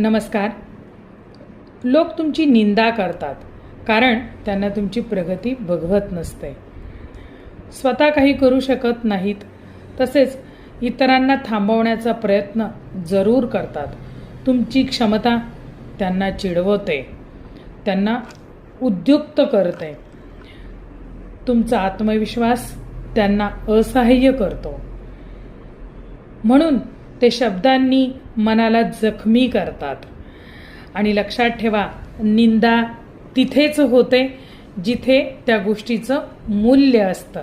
नमस्कार. लोक तुमची निंदा करतात कारण त्यांना तुमची प्रगती बघवत नसते. स्वतः काही करू शकत नाहीत तसेच इतरांना थांबवण्याचा प्रयत्न जरूर करतात. तुमची क्षमता त्यांना चिडवते त्यांना उद्युक्त करते. तुमचा आत्मविश्वास त्यांना असहाय्य करतो. म्हणून ते शब्दांनी मनाला जखमी करतात. आणि लक्षात ठेवा निंदा तिथेच होते जिथे त्या गोष्टीचं मूल्य असतं.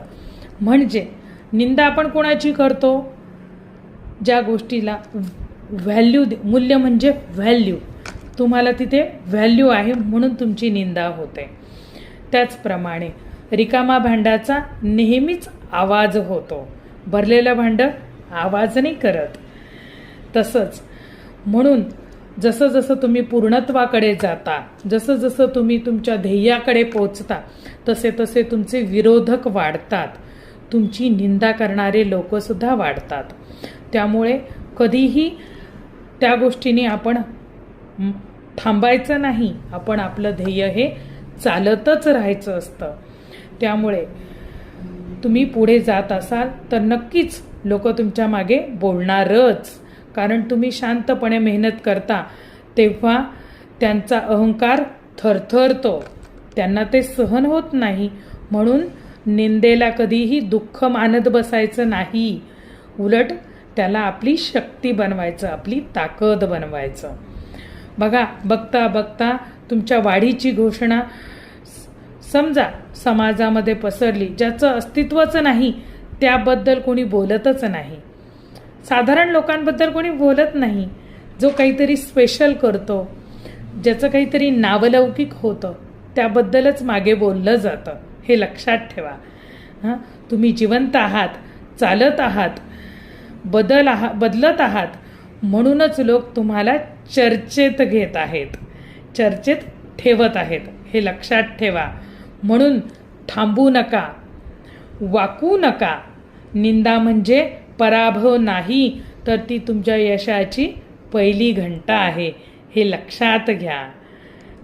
म्हणजे निंदा आपण कोणाची करतो? ज्या गोष्टीला व्हॅल्यू दे मूल्य म्हणजे व्हॅल्यू तुम्हाला तिथे व्हॅल्यू आहे म्हणून तुमची निंदा होते. त्याचप्रमाणे रिकामा भांडाचा नेहमीच आवाज होतो. भरलेलं भांडं आवाज नाही करत. तसंच. म्हणून जसं जसं तुम्ही पूर्णत्वाकडे जाता जसं जसं तुम्ही तुमच्या ध्येयाकडे पोचता तसे तसे तुमचे विरोधक वाढतात. तुमची निंदा करणारे लोकसुद्धा वाढतात. त्यामुळे कधीही त्या गोष्टीने आपण थांबायचं नाही. आपण आपलं ध्येय हे चालतच राहायचं असतं. त्यामुळे तुम्ही पुढे जात असाल तर नक्कीच लोक तुमच्या मागे बोलणारच. कारण तुम्ही शांतपणे मेहनत करता तेव्हा त्यांचा अहंकार थरथरतो. त्यांना ते सहन होत नाही. म्हणून निंदेला कधीही दुःख मानत बसायचं नाही. उलट त्याला आपली शक्ती बनवायचं आपली ताकद बनवायचं. बघा बघता बघता तुमच्या वाढीची घोषणा समजा समाजामध्ये पसरली ज्याचं अस्तित्वच नाही त्याबद्दल कोणी बोलतच नाही. साधारण लोकांबद्दल कोणी बोलत नाही. जो काहीतरी स्पेशल करतो ज्याचं काहीतरी नावलौकिक होतं त्याबद्दलच मागे बोललं जातं. हे लक्षात ठेवा. हां? तुम्ही जिवंत आहात चालत आहात बदल आहात बदलत आहात म्हणूनच लोक तुम्हाला चर्चेत घेत आहेत. चर्चेत ठेवत आहेत. हे लक्षात ठेवा. म्हणून थांबू नका. वाकू नका. निंदा म्हणजे पराभव नाही तर ती तुमच्या यशाची पहिली घंटा आहे. हे लक्षात घ्या.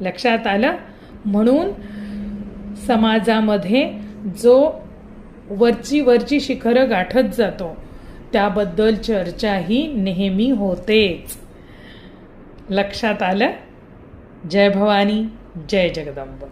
लक्षात आलं? म्हणून समाजामध्ये जो वरची वरची शिखरं गाठत जातो त्याबद्दल चर्चा ही नेहमी होतेच. लक्षात आलं? जय भवानी जय जगदंब.